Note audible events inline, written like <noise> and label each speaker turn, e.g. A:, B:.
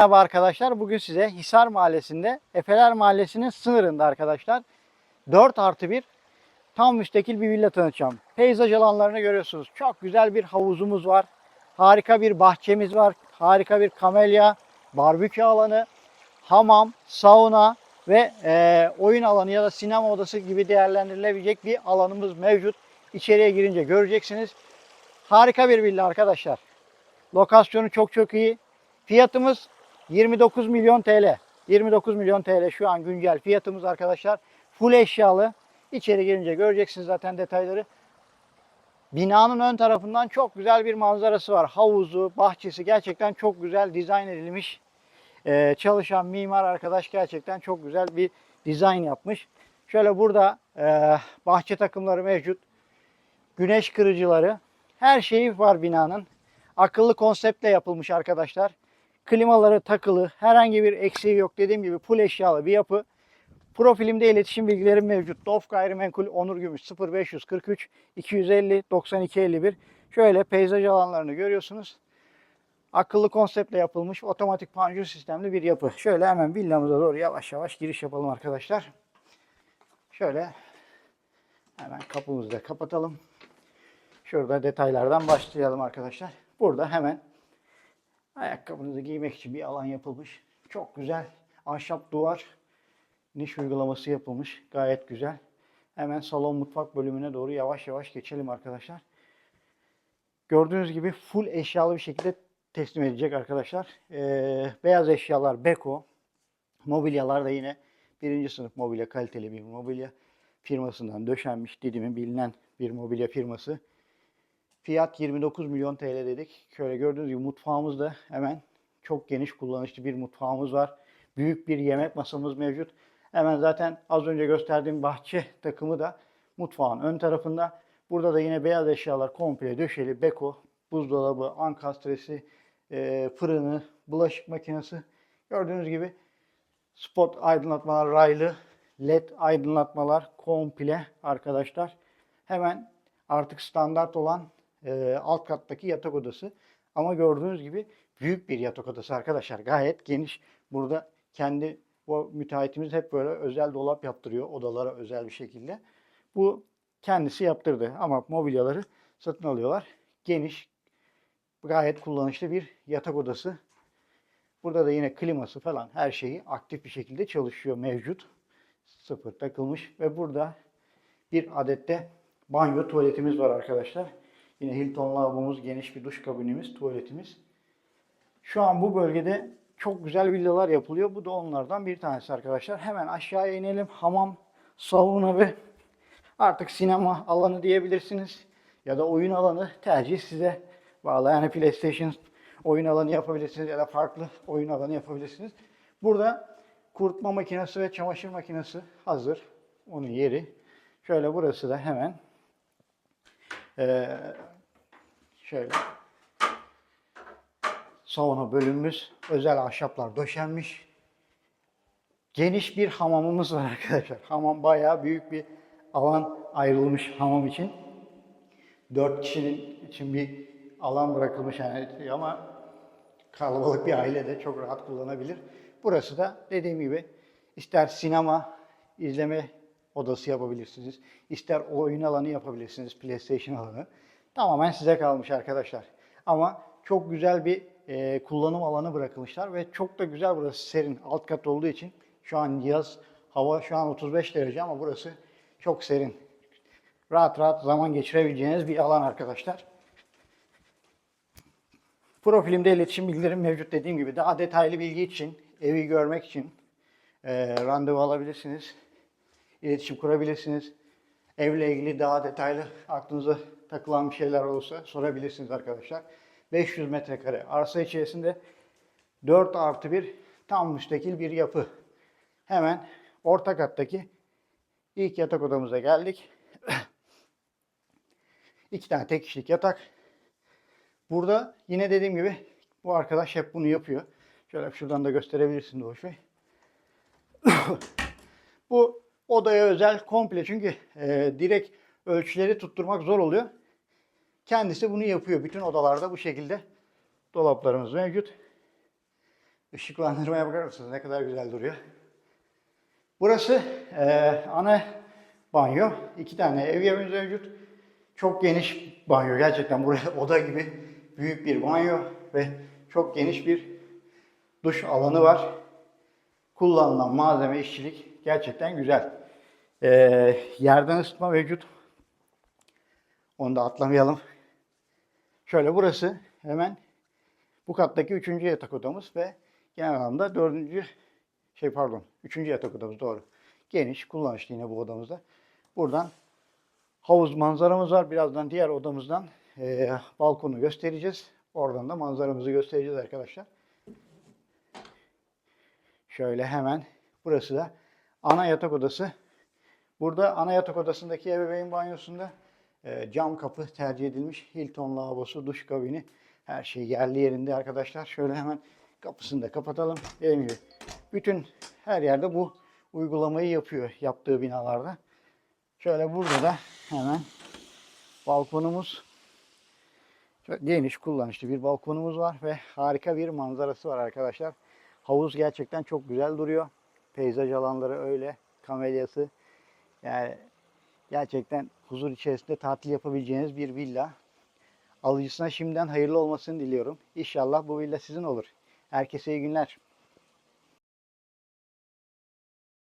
A: Merhaba arkadaşlar. Bugün size Hisar Mahallesi'nde Efeler Mahallesi'nin sınırında arkadaşlar 4 artı 1 tam müstakil bir villa tanıtacağım. Peyzaj alanlarını görüyorsunuz. Çok güzel bir havuzumuz var. Harika bir bahçemiz var. Harika bir kamelya, barbekü alanı, hamam, sauna ve e, oyun alanı ya da sinema odası gibi değerlendirilebilecek bir alanımız mevcut. İçeriye girince göreceksiniz. Harika bir villa arkadaşlar. Lokasyonu çok çok iyi. Fiyatımız 29 milyon TL. 29 milyon TL şu an güncel fiyatımız arkadaşlar. Full eşyalı. İçeri girince göreceksiniz zaten detayları. Binanın ön tarafından çok güzel bir manzarası var. Havuzu, bahçesi gerçekten çok güzel dizayn edilmiş. Ee, çalışan mimar arkadaş gerçekten çok güzel bir dizayn yapmış. Şöyle burada e, bahçe takımları mevcut. Güneş kırıcıları. Her şeyi var binanın. Akıllı konseptle yapılmış arkadaşlar. Klimaları takılı. Herhangi bir eksiği yok. Dediğim gibi full eşyalı bir yapı. Profilimde iletişim bilgilerim mevcut. Dof Gayrimenkul Onur Gümüş 0543 250 92 51. Şöyle peyzaj alanlarını görüyorsunuz. Akıllı konseptle yapılmış otomatik panjur sistemli bir yapı. Şöyle hemen villamıza doğru yavaş yavaş giriş yapalım arkadaşlar. Şöyle hemen kapımızı da kapatalım. Şurada detaylardan başlayalım arkadaşlar. Burada hemen ayakkabınızı giymek için bir alan yapılmış. Çok güzel. Ahşap duvar niş uygulaması yapılmış. Gayet güzel. Hemen salon mutfak bölümüne doğru yavaş yavaş geçelim arkadaşlar. Gördüğünüz gibi full eşyalı bir şekilde teslim edecek arkadaşlar. Ee, beyaz eşyalar Beko. Mobilyalar da yine birinci sınıf mobilya kaliteli bir mobilya firmasından döşenmiş. Didim'in bilinen bir mobilya firması. Fiyat 29 milyon TL dedik. Şöyle gördüğünüz gibi mutfağımız da hemen çok geniş kullanışlı bir mutfağımız var. Büyük bir yemek masamız mevcut. Hemen zaten az önce gösterdiğim bahçe takımı da mutfağın ön tarafında. Burada da yine beyaz eşyalar komple döşeli. Beko, buzdolabı, ankastresi, e, fırını, bulaşık makinesi. Gördüğünüz gibi spot aydınlatmalar raylı, led aydınlatmalar komple arkadaşlar. Hemen artık standart olan e, alt kattaki yatak odası. Ama gördüğünüz gibi büyük bir yatak odası arkadaşlar. Gayet geniş. Burada kendi o müteahhitimiz hep böyle özel dolap yaptırıyor odalara özel bir şekilde. Bu kendisi yaptırdı ama mobilyaları satın alıyorlar. Geniş, gayet kullanışlı bir yatak odası. Burada da yine kliması falan her şeyi aktif bir şekilde çalışıyor mevcut. Sıfır takılmış ve burada bir adette banyo tuvaletimiz var arkadaşlar. Yine Hilton lavabomuz, geniş bir duş kabinimiz, tuvaletimiz. Şu an bu bölgede çok güzel villalar yapılıyor. Bu da onlardan bir tanesi arkadaşlar. Hemen aşağıya inelim. Hamam, sauna ve artık sinema alanı diyebilirsiniz. Ya da oyun alanı tercih size bağlı. Yani PlayStation oyun alanı yapabilirsiniz ya da farklı oyun alanı yapabilirsiniz. Burada kurutma makinesi ve çamaşır makinesi hazır. Onun yeri. Şöyle burası da hemen ee, şöyle sauna bölümümüz özel ahşaplar döşenmiş. Geniş bir hamamımız var <laughs> arkadaşlar. Hamam bayağı büyük bir alan ayrılmış hamam için. Dört kişinin için bir alan bırakılmış yani ama kalabalık bir aile de çok rahat kullanabilir. Burası da dediğim gibi ister sinema izleme odası yapabilirsiniz. ister oyun alanı yapabilirsiniz. PlayStation alanı. Tamamen size kalmış arkadaşlar. Ama çok güzel bir e, kullanım alanı bırakılmışlar ve çok da güzel burası serin. Alt kat olduğu için şu an yaz hava şu an 35 derece ama burası çok serin. Rahat rahat zaman geçirebileceğiniz bir alan arkadaşlar. Profilimde iletişim bilgilerim mevcut dediğim gibi. Daha detaylı bilgi için, evi görmek için e, randevu alabilirsiniz. İletişim kurabilirsiniz. Evle ilgili daha detaylı aklınıza takılan bir şeyler olursa sorabilirsiniz arkadaşlar. 500 metrekare arsa içerisinde 4 artı 1 tam müstakil bir yapı. Hemen orta kattaki ilk yatak odamıza geldik. <clears throat> İki tane tek kişilik yatak. Burada yine dediğim gibi bu arkadaş hep bunu yapıyor. Şöyle şuradan da gösterebilirsin Doğuş Bey. <clears throat> bu odaya özel komple çünkü e, direkt ölçüleri tutturmak zor oluyor. Kendisi bunu yapıyor. Bütün odalarda bu şekilde dolaplarımız mevcut. Işıklandırmaya bakar mısınız? Ne kadar güzel duruyor. Burası eee, ana banyo. İki tane ev yerimiz mevcut. Çok geniş banyo. Gerçekten buraya <laughs> oda gibi büyük bir banyo ve çok geniş bir duş alanı var. Kullanılan malzeme, işçilik gerçekten güzel. Eee, yerden ısıtma mevcut. Onu da atlamayalım. Şöyle burası hemen bu kattaki üçüncü yatak odamız ve genel anlamda dördüncü şey pardon üçüncü yatak odamız doğru. Geniş, kullanışlı yine bu odamızda. Buradan havuz manzaramız var. Birazdan diğer odamızdan eee, balkonu göstereceğiz. Oradan da manzaramızı göstereceğiz arkadaşlar. Şöyle hemen burası da ana yatak odası. Burada ana yatak odasındaki ebeveyn banyosunda e, cam kapı tercih edilmiş. Hilton lavabosu, duş kabini her şey yerli yerinde arkadaşlar. Şöyle hemen kapısını da kapatalım. Dediğim gibi bütün her yerde bu uygulamayı yapıyor yaptığı binalarda. Şöyle burada da hemen balkonumuz geniş kullanışlı bir balkonumuz var ve harika bir manzarası var arkadaşlar. Havuz gerçekten çok güzel duruyor. Peyzaj alanları öyle. Kamelyası. Yani gerçekten huzur içerisinde tatil yapabileceğiniz bir villa. Alıcısına şimdiden hayırlı olmasını diliyorum. İnşallah bu villa sizin olur. Herkese iyi günler.